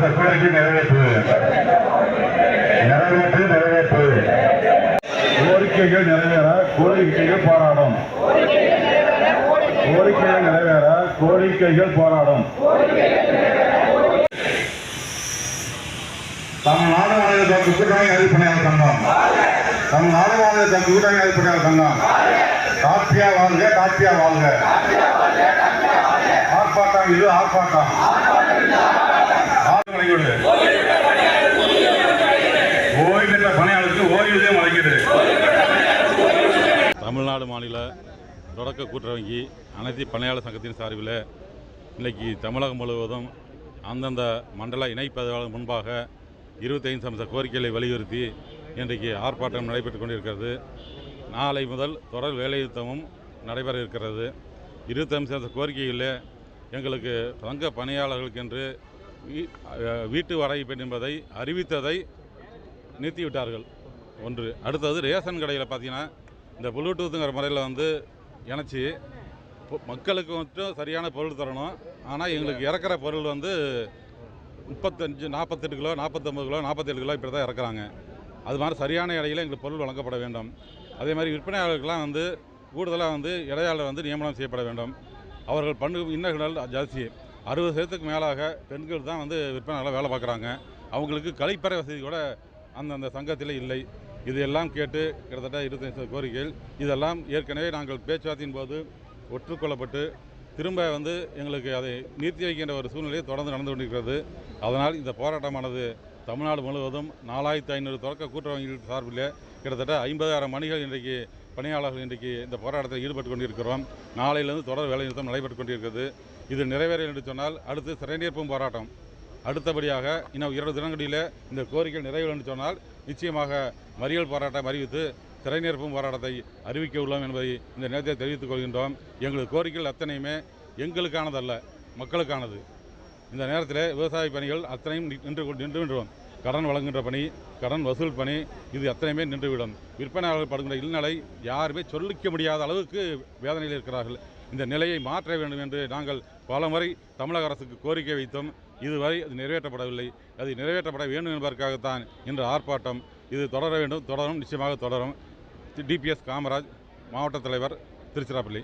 கோரிக்கை நிறைவேற்று. நிறைவேற்று நிறைவேற்று. கோரிக்கைகள் நிறைவேற கோரிக்கைகள் போராடும். கோரிக்கைகள் நிறைவேற கோரிக்கைகள் போராடும். தமிழ்நாடு மாநில தக்கு கூட்டணி அறிவிப்பணியாளர் சங்கம். தமிழ்நாடு மாநில தக்கு கூட்டணி அறிவிப்பணியாளர் சங்கம். காப்பியா வாழ்க காப்பியா வாழ்க. ஆர்ப்பாட்டம் இது ஆர்ப்பாட்டம் ஆர்ப்பாட்டம். வழங்கிவிடு. ஓய்வு பெற்ற பணியாளருக்கு ஓய்வூதியம் வழங்கிடு தமிழ்நாடு மாநில தொடக்க கூட்டுறவங்கி அனைத்து பணியாளர் சங்கத்தின் சார்பில் இன்றைக்கி தமிழகம் முழுவதும் அந்தந்த மண்டல இணைப்பதற்கு முன்பாக இருபத்தைந்து அம்ச கோரிக்கைகளை வலியுறுத்தி இன்றைக்கு ஆர்ப்பாட்டம் நடைபெற்று கொண்டிருக்கிறது நாளை முதல் தொடர் வேலைநிறுத்தமும் நடைபெற இருக்கிறது இருபத்தஞ்சு அம்ச கோரிக்கைகளில் எங்களுக்கு சங்க பணியாளர்களுக்கென்று வீட்டு வாடகை பெண் என்பதை அறிவித்ததை நிறுத்திவிட்டார்கள். ஒன்று. அடுத்தது ரேஷன் கடையில் பார்த்தீங்கன்னா இந்த ப்ளூடூத்துங்கிற முறையில் வந்து இணைச்சி பொ- மக்களுக்கு மட்டும் சரியான பொருள் தரணும். ஆனால் எங்களுக்கு இறக்குற பொருள் வந்து முப்பத்தஞ்சு நாற்பத்தெட்டு கிலோ நாற்பத்தொம்பது கிலோ நாற்பத்தேழு கிலோ இப்படி தான் இறக்குறாங்க. அது மாதிரி சரியான இடையில எங்களுக்கு பொருள் வழங்கப்பட வேண்டும். அதே மாதிரி விற்பனையாளர்களுக்கெல்லாம் வந்து கூடுதலாக வந்து இடையாளர் வந்து நியமனம் செய்யப்பட வேண்டும். அவர்கள் பண்பு இன்னல்கள் ஜாஸ்தி. அறுபது சதவீதத்துக்கு மேலாக பெண்கள் தான் வந்து விற்பனையாளர் வேலை பார்க்குறாங்க. அவங்களுக்கு கழிப்பறை வசதி கூட அந்தந்த சங்கத்தில் இல்லை. இது எல்லாம் கேட்டு கிட்டத்தட்ட இருபத்தஞ்சு கோரிக்கைகள். இதெல்லாம் ஏற்கனவே நாங்கள் பேச்சுவார்த்தையின் போது ஒற்றுக்கொள்ளப்பட்டு திரும்ப வந்து எங்களுக்கு அதை நிறுத்தி வைக்கின்ற ஒரு சூழ்நிலை தொடர்ந்து நடந்து கொண்டிருக்கிறது. அதனால் இந்த போராட்டமானது தமிழ்நாடு முழுவதும் நாலாயிரத்து ஐநூறு தொடக்க கூட்டுறவங்கள் சார்பில் கிட்டத்தட்ட ஐம்பதாயிரம் மணிகள் இன்றைக்கு பணியாளர்கள் இன்றைக்கு இந்த போராட்டத்தில் ஈடுபட்டு கொண்டிருக்கிறோம் நாளையிலிருந்து தொடர் வேலைநிறுத்தம் நடைபெற்று கொண்டிருக்கிறது இது நிறைவேற என்று சொன்னால் அடுத்து சிறைநீர்ப்பும் போராட்டம் அடுத்தபடியாக இன்னும் இரண்டு தினங்களில் இந்த கோரிக்கை நிறைவேறும் என்று சொன்னால் நிச்சயமாக மறியல் போராட்டம் அறிவித்து சிறைநிரப்பும் போராட்டத்தை அறிவிக்க உள்ளோம் என்பதை இந்த நேரத்தை தெரிவித்துக் கொள்கின்றோம் எங்களது கோரிக்கைகள் அத்தனையுமே எங்களுக்கானதல்ல மக்களுக்கானது இந்த நேரத்தில் விவசாய பணிகள் அத்தனையும் நின்று கொண்டு- நின்று விடுவோம் கடன் வழங்குகின்ற பணி கடன் வசூல் பணி இது அத்தனையுமே நின்றுவிடும். விற்பனையாளர்கள் படுகின்ற இல்நிலை யாருமே சொல்லிக்க முடியாத அளவுக்கு வேதனையில் இருக்கிறார்கள். இந்த நிலையை மாற்ற வேண்டும் என்று நாங்கள் பலமுறை தமிழக அரசுக்கு கோரிக்கை வைத்தோம். இதுவரை அது நிறைவேற்றப்படவில்லை. அது நிறைவேற்றப்பட வேண்டும் என்பதற்காகத்தான் இன்று ஆர்ப்பாட்டம். இது தொடர வேண்டும் தொடரும் நிச்சயமாக தொடரும். டிபிஎஸ் காமராஜ் மாவட்ட தலைவர் திருச்சிராப்பள்ளி.